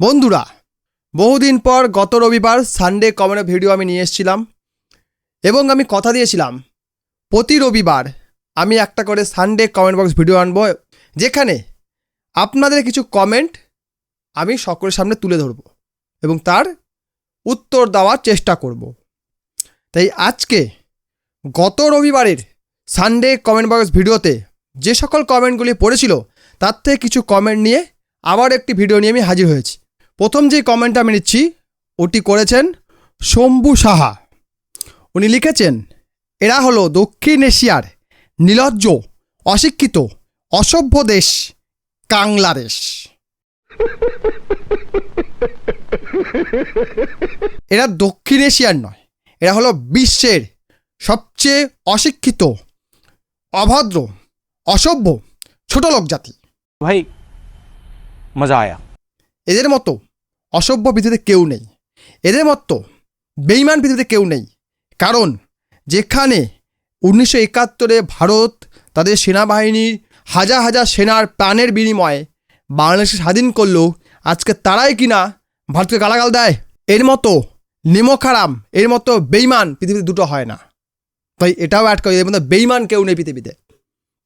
বন্ধুরা, বহুদিন পর গত রবিবার সানডে কমেন্ট ভিডিও আমি নিয়ে এসেছিলাম এবং আমি কথা দিয়েছিলাম। প্রতি রবিবার আমি একটা করে সানডে কমেন্ট বক্স ভিডিও আনব, যেখানে আপনাদের কিছু কমেন্ট আমি সকলের সামনে তুলে ধরব এবং তার উত্তর দেওয়ার চেষ্টা করব। তাই আজকে গত রবিবারের সানডে কমেন্ট বক্স ভিডিওতে যে সকল কমেন্টগুলি পড়েছিল, তার থেকে কিছু কমেন্ট নিয়ে আবার একটি ভিডিও নিয়ে আমি হাজির হয়েছি। প্রথম যে কমেন্ট আমি নিচ্ছি ওটি করেছেন শম্ভু সাহা। উনি লিখেছেন এরা হলো দক্ষিণ এশিয়ার নিলজ্জ অশিক্ষিত অসভ্য দেশ কাংলাদেশ এরা দক্ষিণ এশিয়ার নয় এরা হলো বিশ্বের সবচেয়ে অশিক্ষিত অভদ্র অসভ্য ছোট লোক জাতি। ভাই মজা আয়া। এদের মতো অসভ্য পৃথিবীতে কেউ নেই। এদের মতো বেইমান পৃথিবীতে কেউ নেই। কারণ যেখানে উনিশশো একাত্তরে ভারত তাদের সেনাবাহিনীর হাজার হাজার সেনার প্রাণের বিনিময়ে বাংলাদেশকে স্বাধীন করল, আজকে তারাই কিনা ভারতকে গালাগাল দেয়? এর মতো নিমখারাম, এর মতো বেইমান পৃথিবীতে দুটো হয় না। তাই এটাও অ্যাড করি এর মধ্যে বেইমান কেউ নেই পৃথিবীতে।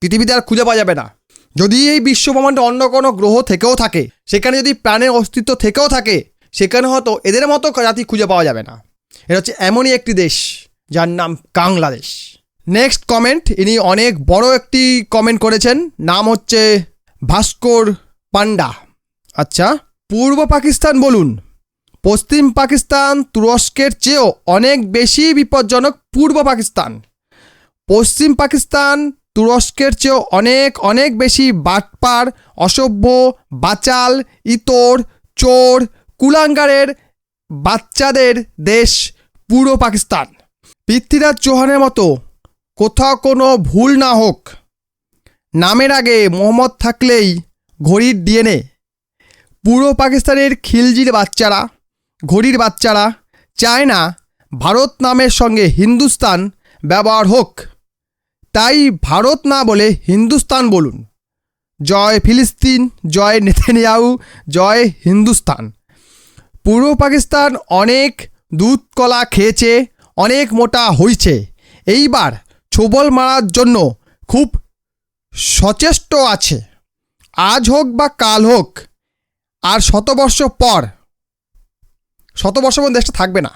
পৃথিবীতে আর খুঁজে পাওয়া যাবে না। যদি এই বিশ্বব্রহ্মাণ্ডে অন্য কোনো গ্রহ থেকেও থাকে, সেখানে যদি প্রাণের অস্তিত্ব থেকেও থাকে, সেখানে হয়তো এদের মতো জাতি খুঁজে পাওয়া যাবে না। এটা হচ্ছে এমনই একটি দেশ, যার নাম বাংলাদেশ। নেক্সট কমেন্ট ইনি অনেক বড় একটি কমেন্ট করেছেন, নাম হচ্ছে ভাস্কর পান্ডা আচ্ছা পূর্ব পাকিস্তান বলুন। পশ্চিম পাকিস্তান তুরস্কের চেয়েও অনেক বেশি বিপজ্জনক পূর্ব পাকিস্তান। পশ্চিম পাকিস্তান তুরস্কের চেয়েও অনেক অনেক বেশি বাটপার, অসভ্য, বাচাল, ইতর, চোর, কুলাঙ্গারের বাচ্চাদের দেশ পূর্ব পাকিস্তান। পৃথ্বীরাজ চৌহানের মতো কোথাও কোনো ভুল না হোক, নামের আগে মোহাম্মদ থাকলেই ঘড়ির ডিএনএ। পূর্ব পাকিস্তানের খিলজির বাচ্চারা, ঘড়ির বাচ্চারা চায় না ভারত নামের সঙ্গে হিন্দুস্তান ব্যবহার হোক। তাই ভারত না বলে হিন্দুস্তান বলুন। জয় ফিলিস্তিন, জয় নেতানিয়াহু, জয় হিন্দুস্তান। পূর্ব পাকিস্তান অনেক দুধ কলা খেয়েছে, অনেক মোটা হয়েছে এইবার ছোবল মারার জন্য খুব সচেষ্ট আছে। আজ হোক বা কাল হোক, আর শতবর্ষ পর শতবর্ষ পর দেশটা থাকবে না।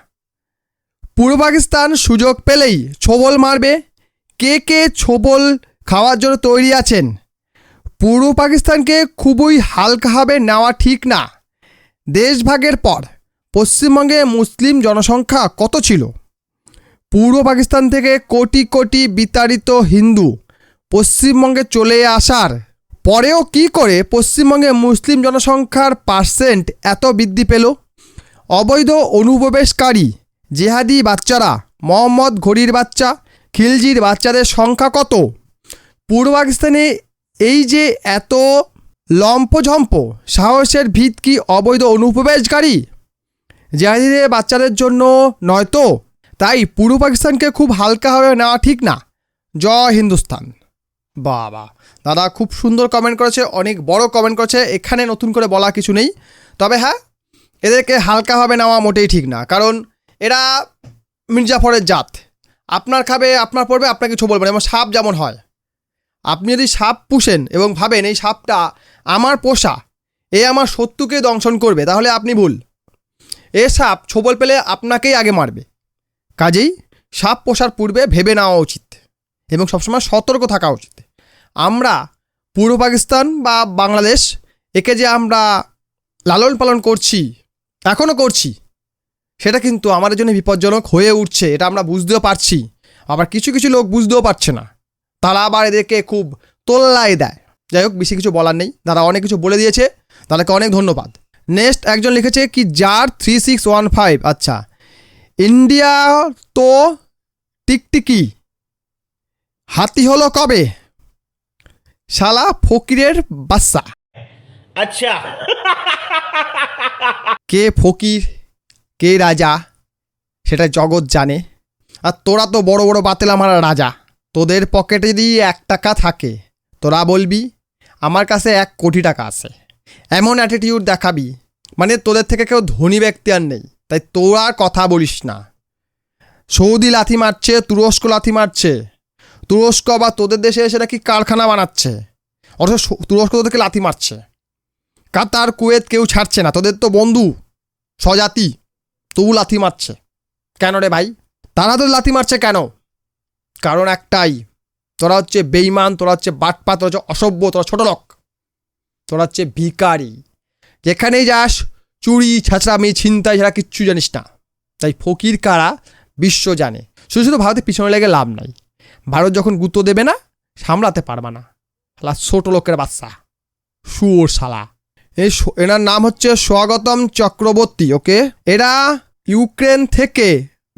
পূর্ব পাকিস্তান সুযোগ পেলেই ছোবল মারবে কে কে ছোবল খাওয়ার জন্য তৈরি আছেন? পূর্ব পাকিস্তানকে খুবই হালকাভাবে নেওয়া ঠিক না। দেশভাগের পর পশ্চিমবঙ্গে মুসলিম জনসংখ্যা কত ছিল? পূর্ব পাকিস্তান থেকে কোটি কোটি বিতাড়িত হিন্দু পশ্চিমবঙ্গে চলে আসার পরেও কি করে পশ্চিমবঙ্গে মুসলিম জনসংখ্যার পার্সেন্ট এত বৃদ্ধি পেল? অবৈধ অনুপ্রবেশকারী জেহাদি বাচ্চারা, মোহাম্মদ ঘড়ির বাচ্চা খিলজির বাচ্চাদের সংখ্যা কত? পূর্ব পাকিস্তানে এই যে এত লম্পঝম্প, সাহসের ভিত কি অবৈধ অনুপ্রবেশকারী? জেহাদিদের বাচ্চাদের জন্য নয়তো তাই পূর্ব পাকিস্তানকে খুব হালকাভাবে নেওয়া ঠিক না। জয় হিন্দুস্তান। বাবা। দাদা খুব সুন্দর কমেন্ট করেছে, অনেক বড় কমেন্ট করেছে, এখানে নতুন করে বলা কিছু নেই। তবে হ্যাঁ এদেরকে হালকাভাবে নেওয়া মোটেই ঠিক না, কারণ এরা মির্জাফরের জাত। আপনার খাবে, আপনার পড়বে, আপনাকে কিছু বলবে না যেমন সাপ যেমন হয়। আপনি যদি সাপ পুষেন এবং ভাবেন, এই সাপটা আমার পোষা, এ আমার শত্রুকে দংশন করবে, তাহলে আপনি ভুল। এ সাপ ছোবল পেলে আপনাকেই আগে মারবে। কাজেই সাপ পোষার পূর্বে ভেবে নেওয়া উচিত এবং সবসময় সতর্ক থাকা উচিত। আমরা পূর্ব পাকিস্তান বা বাংলাদেশ, একে যে আমরা লালন পালন করছি এখনও করছি সেটা কিন্তু আমাদের জন্য বিপজ্জনক হয়ে উঠছে এটা আমরা বুঝতেও পারছি। আবার কিছু কিছু লোক বুঝতেও পারছে না। তারা আবার এদেরকে খুব তোল্লাই দেয়। যাই হোক বেশি কিছু বলার নেই। তারা অনেক কিছু বলে দিয়েছে। তাদেরকে অনেক ধন্যবাদ। নেক্সট একজন লিখেছে কি যার থ্রি সিক্স ওয়ান ফাইভ আচ্ছা। ইন্ডিয়া তো টিকটিকি। হাতি হলো কবে? শালা ফকিরের বাচ্চা। আচ্ছা। কে ফকির? কে রাজা? সেটা জগৎ জানে। আর তোরা তো বড় বড় বাতেলা মারা রাজা। তোদের পকেটে যদি এক টাকা থাকে, তোরা বলবি, আমার কাছে এক কোটি টাকা আছে। এমন অ্যাটিটিউড দেখাবি। মানে তোদের থেকে কেউ ধনী ব্যক্তি আর নেই। তাই তোরা কথা বলিস না। সৌদি লাথি মারছে, তুরস্ক লাথি মারছে। তুরস্ক বা তোদের দেশে এসে কি কারখানা বানাচ্ছে। অথচ তুরস্ক তোদেরকে লাথি মারছে। কাতার, কুয়েত কেউ ছাড়ছে না। তোদের তো বন্ধু, স্বজাতি। তবু লাথি মারছে। কেন রে ভাই? তারা তো লাথি মারছে কেন? কারণ একটাই, তোরা হচ্ছে বেইমান তোরা হচ্ছে বাটপা তোরা হচ্ছে অসভ্য, তোরা ছোট লোক। তোরা হচ্ছে ভিকারি যেখানেই যাস, চুরি ছাঁচড়ামি ছিনতাই ছাড়া কিচ্ছু জানিস না। তাই ফকির কারা? বিশ্ব জানে। শুধু শুধু ভারতের পিছনে লেগে লাভ নাই। ভারত যখন গুঁতো দেবে না, সামলাতে পারবা না। শালা ছোট লোকের বাচ্চা। শুয়োর শালা। এই এনার নাম হচ্ছে স্বাগতম চক্রবর্তী, ওকে? এরা ইউক্রেন থেকে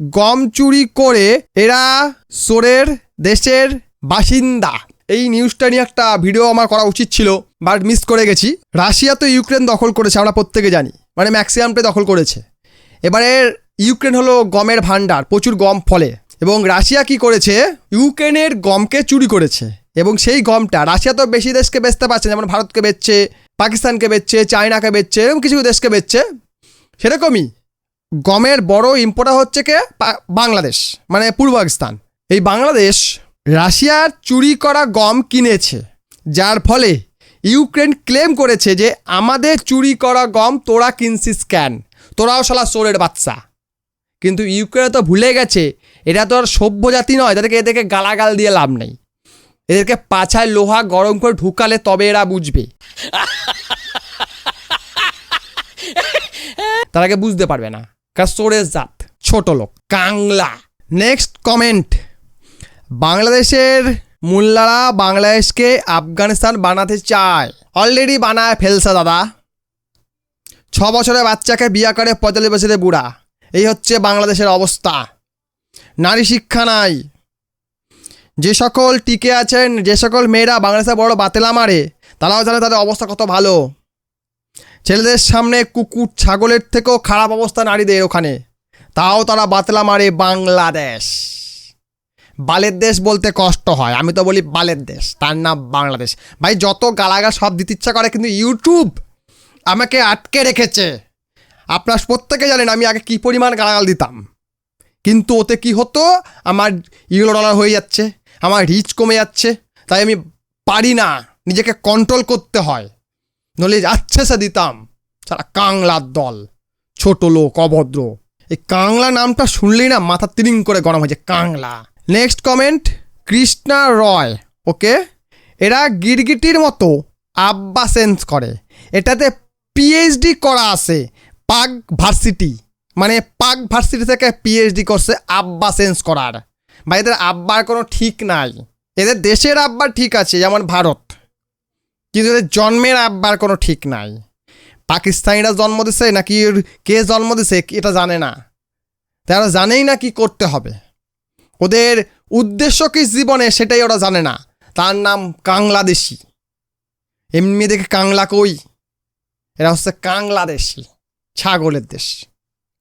গম চুরি করে এরা সোরের দেশের বাসিন্দা। এই নিউজটা নিয়ে একটা ভিডিও আমার করা উচিত ছিল বাট মিস করে গেছি। রাশিয়া তো ইউক্রেন দখল করেছে, আমরা প্রত্যেকে জানি। মানে ম্যাক্সিমামটাই দখল করেছে। এবারে ইউক্রেন হলো গমের ভান্ডার প্রচুর গম ফলে। এবং রাশিয়া কি করেছে? ইউক্রেনের গমকে চুরি করেছে। এবং সেই গমটা, রাশিয়া তো বেশি দেশকে বেচতে পারছে যেমন ভারতকে বেচছে, পাকিস্তানকে বেচছে, চায়নাকে বেচছে এরকম কিছু দেশকে বেচছে, সেরকমই। গমের বড় ইম্পোর্টার হচ্ছে কে? বাংলাদেশ মানে পূর্ব পাকিস্তান। এই বাংলাদেশ রাশিয়ার চুরি করা গম কিনেছে, যার ফলে ইউক্রেন ক্লেম করেছে যে আমাদের চুরি করা গম তোরা কিনছিস কেন? তোরাও শালা চোরের বাচ্চা। কিন্তু ইউক্রেনে তো ভুলে গেছে, এটা তো আর সভ্য জাতি নয়, তাদেরকে এদেরকে গালাগাল দিয়ে লাভ নেই। এদেরকে পাছায় লোহা গরম করে ঢুকালে তবে এরা বুঝবে। তারাকে বুঝতে পারবে না। চোরের জাত, ছোট লোক, কাংলা। নেক্সট কমেন্ট বাংলাদেশের মোল্লারা বাংলাদেশকে আফগানিস্তান বানাতে চায়। অলরেডি বানায় ফেলছে দাদা। ছ বছরের বাচ্চাকে বিয়া করে পঁয়তাল্লিশ বছরের বুড়া। এই হচ্ছে বাংলাদেশের অবস্থা। নারী শিক্ষা নাই। যে সকল টিকে আছেন, যে সকল মেয়েরা বাংলাদেশে বড় বাতেলা মারে, তারাও জানে তাদের অবস্থা কত ভালো। ছেলেদের সামনে কুকুর ছাগলের থেকেও খারাপ অবস্থা নারীদের ওখানে। তাও তারা বাতলা মারে বাংলাদেশ। বালের দেশ বলতে কষ্ট হয়, আমি তো বলি বালের দেশ, তার নাম বাংলাদেশ। ভাই, যত গালাগা সব দিতে ইচ্ছা করে, কিন্তু ইউটিউব আমাকে আটকে রেখেছে। আপনার প্রত্যেকে জানেন আমি আগে কী পরিমাণ গালাগাল দিতাম। কিন্তু ওতে কি হতো? আমার ইউরো ডলার হয়ে যাচ্ছে, আমার রিচ কমে যাচ্ছে, তাই আমি পারি না, নিজেকে কন্ট্রোল করতে হয়। নলে যাচ্ছে সে দিতাম সারা কাংলার দল। ছোট লোক, অভদ্র। এই কাংলা নামটা শুনলেই না মাথা তিরিং করে গরম হয়েছে Kangla. Next comment Krishna Roy. Okay? এরা গিরগিটির মতো আব্বা সেন্স করে। এটাতে পিএইচডি করা আছে পাক ভার্সিটি। মানে পাক ভার্সিটি থেকে পিএইচডি করছে আব্বা সেন্স করার। বা এদের আব্বার কোনো ঠিক নাই। এদের দেশের আব্বার ঠিক আছে, যেমন ভারত। কিন্তু এদের জন্মের আব্বার কোনো ঠিক নাই। পাকিস্তানিরা জন্ম দিছে নাকি কে জন্ম দিছে এটা জানে না। তারা জানেই না কি করতে হবে। ওদের উদ্দেশ্য কি জীবনে সেটাই ওরা জানে না। তার নাম কাংলাদেশি। এমনি দেখে কাংলা কই? এরা হচ্ছে কাংলাদেশি, ছাগলের দেশ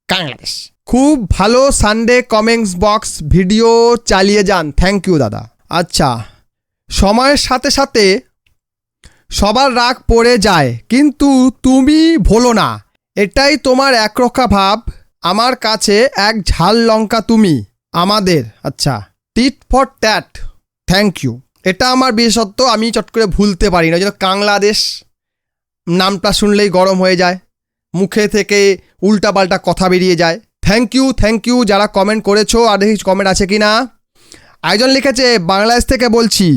বাংলাদেশ খুব ভালো সানডে কমেন্টস বক্স ভিডিও চালিয়ে যান। থ্যাংক ইউ দাদা। আচ্ছা সময়ের সাথে সাথে সবার রাগ পড়ে যায়, কিন্তু তুমি ভোলো না। এটাই তোমার একরক্ষা ভাব। আমার কাছে এক ঝাল লঙ্কা তুমি, আমাদের। আচ্ছা tit for tat. Thank you. এটা আমার বিশেষত্ব, আমি চট করে ভুলতে পারি না। জন্য বাংলাদেশ নামটা শুনলেই গরম হয়ে যায়, মুখে থেকে উল্টাপাল্টা কথা বেরিয়ে যায়। থ্যাংক ইউ থ্যাংক ইউ যারা কমেন্ট করেছ, আর দেখি কমেন্ট আছে কি না আয়োজন লিখেছে, বাংলাদেশ থেকে বলছি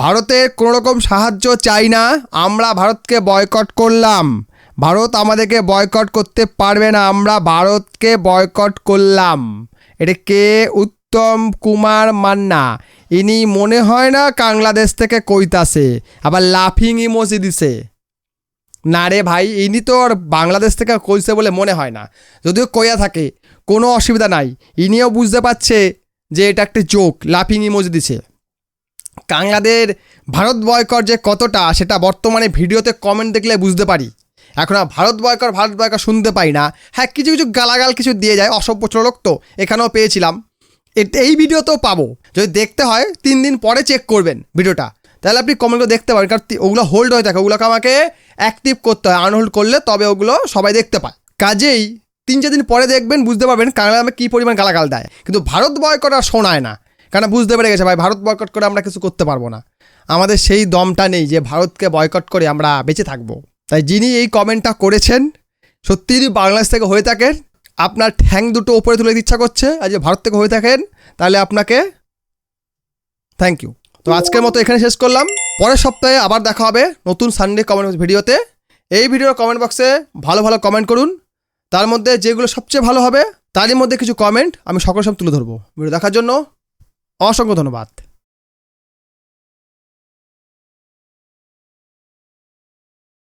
ভারতের কোনো রকম সাহায্য চাই না, আমরা ভারতকে বয়কট করলাম। ভারত আমাদেরকে বয়কট করতে পারবে না, আমরা ভারতকে বয়কট করলাম। এটা কে? উত্তম কুমার মান্না। ইনি মনে হয় না বাংলাদেশ থেকে কইতাছে, আবার লাফিং ইমোজি দিছে। না রে ভাই, ইনি তো আর বাংলাদেশ থেকে কইছে বলে মনে হয় না। যদিও কইয়া থাকে, কোনো অসুবিধা নাই। ইনিও বুঝতে পারছে যে এটা একটা জোক লাফিং ইমোজি দিছে। কাংলাদের ভারত বয়কর যে কতটা সেটা বর্তমানে ভিডিওতে কমেন্ট দেখলে বুঝতে পারি। এখন আর ভারত বয়কর ভারত বয়কর শুনতে পাই না। হ্যাঁ কিছু কিছু গালাগাল কিছু দিয়ে যায়, অসভ্য লোক তো এখানেও পেয়েছিলাম। এই ভিডিওতেও পাবো। যদি দেখতে হয়, তিন দিন পরে চেক করবেন ভিডিওটা। তাহলে আপনি কমেন্টগুলো দেখতে পারেন, কারণ ওগুলো হোল্ড হয়ে থাকে ওগুলোকে আমাকে অ্যাক্টিভ করতে হয় আনহোল্ড করলে তবে ওগুলো সবাই দেখতে পায়। কাজেই তিন, চার দিন পরে দেখবেন, বুঝতে পারবেন কানাডা কী পরিমাণ গালাগাল দেয়। কিন্তু ভারত বয়কট আর শোনায় না। কারণ বুঝতে পেরে গেছে, ভাই, ভারত বয়কট করে আমরা কিছু করতে পারব না। আমাদের সেই দমটা নেই যে ভারতকে বয়কট করে আমরা বেঁচে থাকব। তাই যিনি এই কমেন্টটা করেছেন, সত্যি যদি বাংলাদেশ থেকে হয়ে থাকেন, আপনার ঠ্যাং দুটো ওপরে তুলে ইচ্ছা করছে, আর যদি ভারত থেকে হয়ে থাকেন, তাহলে আপনাকে থ্যাংক ইউ তো আজকের মতো এখানে শেষ করলাম। পরের সপ্তাহে আবার দেখা হবে নতুন সানডে কমেন্ট ভিডিওতে। এই ভিডিওর কমেন্ট বক্সে ভালো ভালো কমেন্ট করুন। তার মধ্যে যেগুলো সবচেয়ে ভালো হবে, তারই মধ্যে কিছু কমেন্ট আমি সকল সব তুলে ধরবো। ভিডিও দেখার জন্য অসংখ্য ধন্যবাদ।